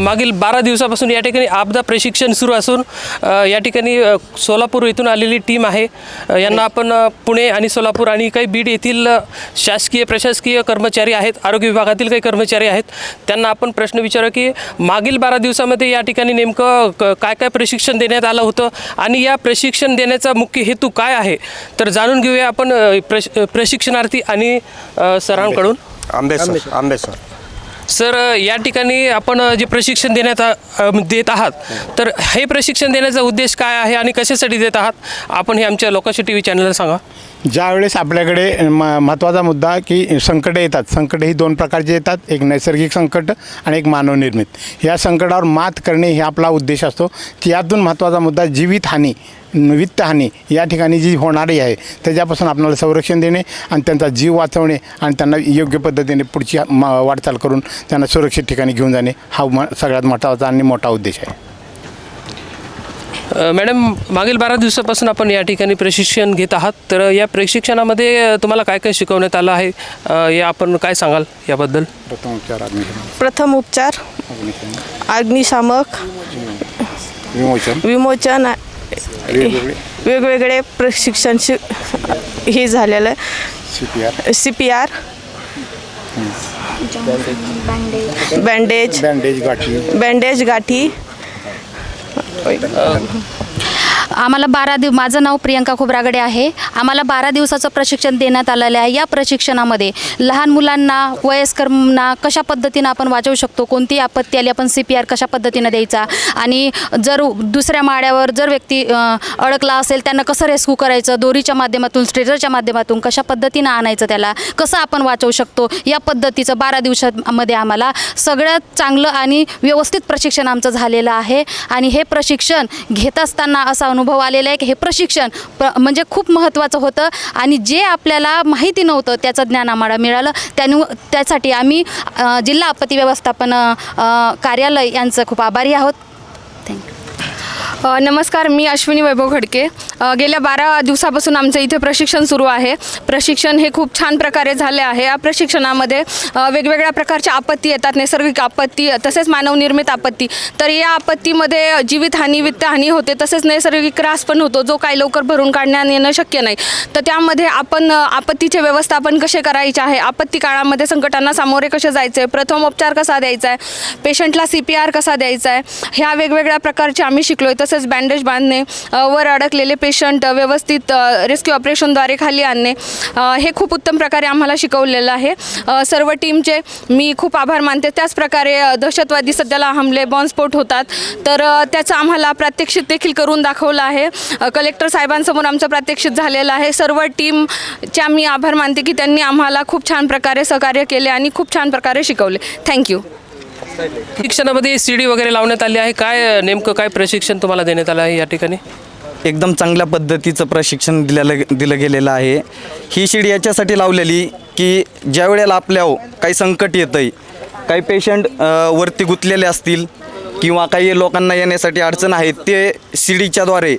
मागील बारा दिवसापासून या ठिकाणी आपदा प्रशिक्षण सुरू असून या ठिकाणी सोलापूर इथून आलेली टीम आहे. यांना आपण पुणे आणि सोलापूर आणि काही बीड येथील शासकीय प्रशासकीय कर्मचारी आहेत आरोग्य विभागातील काही कर्मचारी आहेत. त्यांना आपण प्रश्न विचारू की मागील बारा दिवसामध्ये या ठिकाणी नेमकं काय काय प्रशिक्षण देण्यात आलं होतं आणि या प्रशिक्षण देण्याचा मुख्य हेतू काय आहे? तर जाणून घेऊया आपण प्रश प्रशिक्षणार्थी आणि सरांकडून. आंबे सर आंबे सर सर या ठिकाणी आपण जे प्रशिक्षण देण्यात देत आहात तर हे प्रशिक्षण देण्याचा उद्देश काय आहे आणि कशासाठी देत आहात? आपण हे आमच्या लोकांशी टी व्ही चॅनलला सांगा. ज्यावेळेस आपल्याकडे म महत्त्वाचा मुद्दा की संकटं येतात संकटं ही दोन प्रकारची येतात एक नैसर्गिक संकट आणि एक मानवनिर्मित. या संकटावर मात करणे हे आपला उद्देश असतो. की यातून महत्त्वाचा मुद्दा जीवितहानी. वित्तहानी या ठिकाणी जी होणारी आहे त्याच्यापासून आपल्याला संरक्षण देणे आणि त्यांचा जीव वाचवणे आणि त्यांना योग्य पद्धतीने पुढची म वाटचाल करून त्यांना सुरक्षित ठिकाणी घेऊन जाणे हा म सगळ्यात महत्त्वाचा आणि मोठा उद्देश आहे. मॅडम मागील बारा दिवसापासून आपण या ठिकाणी प्रशिक्षण घेत आहात. तर या प्रशिक्षणामध्ये तुम्हाला काय काय शिकवण्यात आलं आहे? या आपण काय सांगाल याबद्दल? प्रथम उपचार प्रथम उपचार. अग्निशामक विमोचन. विमोचन वेगवेगळे. प्रशिक्षण शि हे झालेलं C P R C P R bandage. Bandage गाठी. बँडेज गाठी. आम्हाला बारा दिव माझं नाव प्रियंका खोबरागडे आहे. आम्हाला बारा दिवसाचं प्रशिक्षण देण्यात आलेलं आहे. या प्रशिक्षणामध्ये लहान मुलांना वयस्करांना कशा पद्धतीनं आपण वाचवू शकतो? कोणती आपत्ती आली? आपण सी पी आर कशा पद्धतीनं द्यायचा? आणि जर दुसऱ्या माळ्यावर जर व्यक्ती अडकला असेल त्यांना कसं रेस्क्यू करायचं? दोरीच्या माध्यमातून स्ट्रेचरच्या माध्यमातून कशा पद्धतीनं आणायचं त्याला? कसं आपण वाचवू शकतो? या पद्धतीचं बारा दिवसामध्ये आम्हाला सगळ्यात चांगलं आणि व्यवस्थित प्रशिक्षण आमचं झालेलं आहे. आणि हे प्रशिक्षण घेत असताना असा अनुभव आलेला आहे की हे प्रशिक्षण प्र म्हणजे खूप महत्त्वाचं होतं. आणि जे आपल्याला माहिती नव्हतं त्याचं ज्ञान आम्हाला मिळालं. त्यानु त्यासाठी आम्ही जिल्हा आपत्ती व्यवस्थापन कार्यालय यांचं खूप आभारी आहोत. अ, नमस्कार मी अश्विनी वैभव खडके अ, गेल्या बारा दिवसापासून आमचं इथे प्रशिक्षण सुरू आहे. प्रशिक्षण हे खूप छान प्रकारे झाले आहे. या प्रशिक्षणामध्ये अ, वेगवेगळ्या प्रकारच्या आपत्ती येतात नैसर्गिक आपत्ती तसेच मानवनिर्मित आपत्ती. तर या आपत्तीमध्ये जीवितहानी वित्तहानी होते तसेच नैसर्गिक त्रास पण होतो जो काही लवकर भरून काढण्यात येणं शक्य नाही. तर त्यामध्ये आपण अ, आपत्तीचे व्यवस्थापन कसे करायचे आहे? आपत्ती काळामध्ये संकटांना सामोरे कसे जायचे? प्रथमोपचार कसा द्यायचा आहे? पेशंटला सी पी आर कसा द्यायचा आहे? ह्या वेगवेगळ्या प्रकारचे आम्ही शिकलो आहे तसेच बँडेज बांधणे वर अडकलेले पेशंट व्यवस्थित रेस्क्यू ऑपरेशनद्वारे खाली आणणे हे खूप उत्तम प्रकारे आम्हाला शिकवलेलं आहे. सर्व टीमचे मी खूप आभार मानते. त्याचप्रकारे दहशतवादी सध्याला हमले बॉम्बस्फोट होतात. तर त्याचं आम्हाला प्रात्यक्षिक देखील करून दाखवलं आहे. कलेक्टर साहेबांसमोर आमचं प्रात्यक्षिक झालेलं आहे. सर्व टीमच्या मी आभार मानते की त्यांनी आम्हाला खूप छान प्रकारे सहकार्य केले आणि खूप छान प्रकारे शिकवले. थँक्यू शिक्षणामध्ये सी डी वगैरे लावण्यात आली आहे. काय नेमकं काय प्रशिक्षण तुम्हाला देण्यात आलं आहे या ठिकाणी? एकदम चांगल्या पद्धतीचं प्रशिक्षण दिलेलं दिलं गेलेलं आहे. ही शिडी याच्यासाठी लावलेली की ज्या वेळेला आपल्यावर काही संकट येतं आहे काही पेशंट वरती गुंतलेले असतील किंवा काही लोकांना येण्यासाठी अडचण आहे ते शिडीच्याद्वारे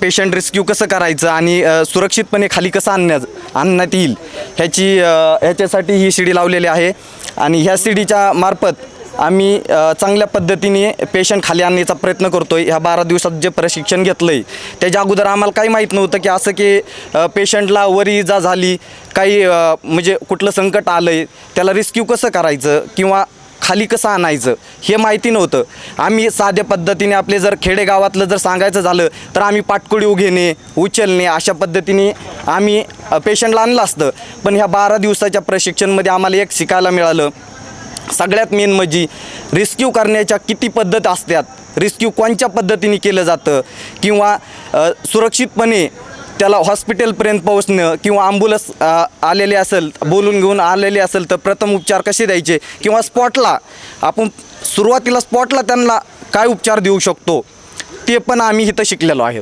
पेशंट रेस्क्यू कसं करायचं आणि सुरक्षितपणे खाली कसं आणण्या आणण्यात येईल ह्याची ह्याच्यासाठी ही शिडी लावलेली आहे. आणि ह्या शिडीच्या मार्फत आम्ही चांगल्या पद्धतीने पेशंट खाली आणण्याचा प्रयत्न करतो आहे ह्या बारा दिवसात जे प्रशिक्षण घेतलं आहे त्याच्या अगोदर आम्हाला काही माहीत नव्हतं की असं की पेशंटला वरी इजा झाली काही म्हणजे कुठलं संकट आलं आहे त्याला रेस्क्यू कसं करायचं किंवा खाली कसं आणायचं हे माहिती नव्हतं. आम्ही साध्या पद्धतीने आपले जर खेडेगावातलं जर सांगायचं झालं तर आम्ही पाटकुळी घेणे उचलणे अशा पद्धतीने आम्ही पेशंटला आणलं असतं. पण ह्या बारा दिवसाच्या प्रशिक्षणमध्ये आम्हाला एक शिकायला मिळालं. सगळ्यात मेन म्हणजे रेस्क्यू करण्याच्या किती पद्धत असतात? रेस्क्यू कोणत्या पद्धतीने केलं जातं? किंवा सुरक्षितपणे त्याला हॉस्पिटलपर्यंत पोहोचणं किंवा ॲम्ब्युलन्स आलेले असेल बोलून घेऊन आलेले असेल तर प्रथम उपचार कसे द्यायचे? किंवा स्पॉटला आपण सुरुवातीला स्पॉटला त्यांना काय उपचार देऊ शकतो? ते पण आम्ही इथं शिकलेलो आहे.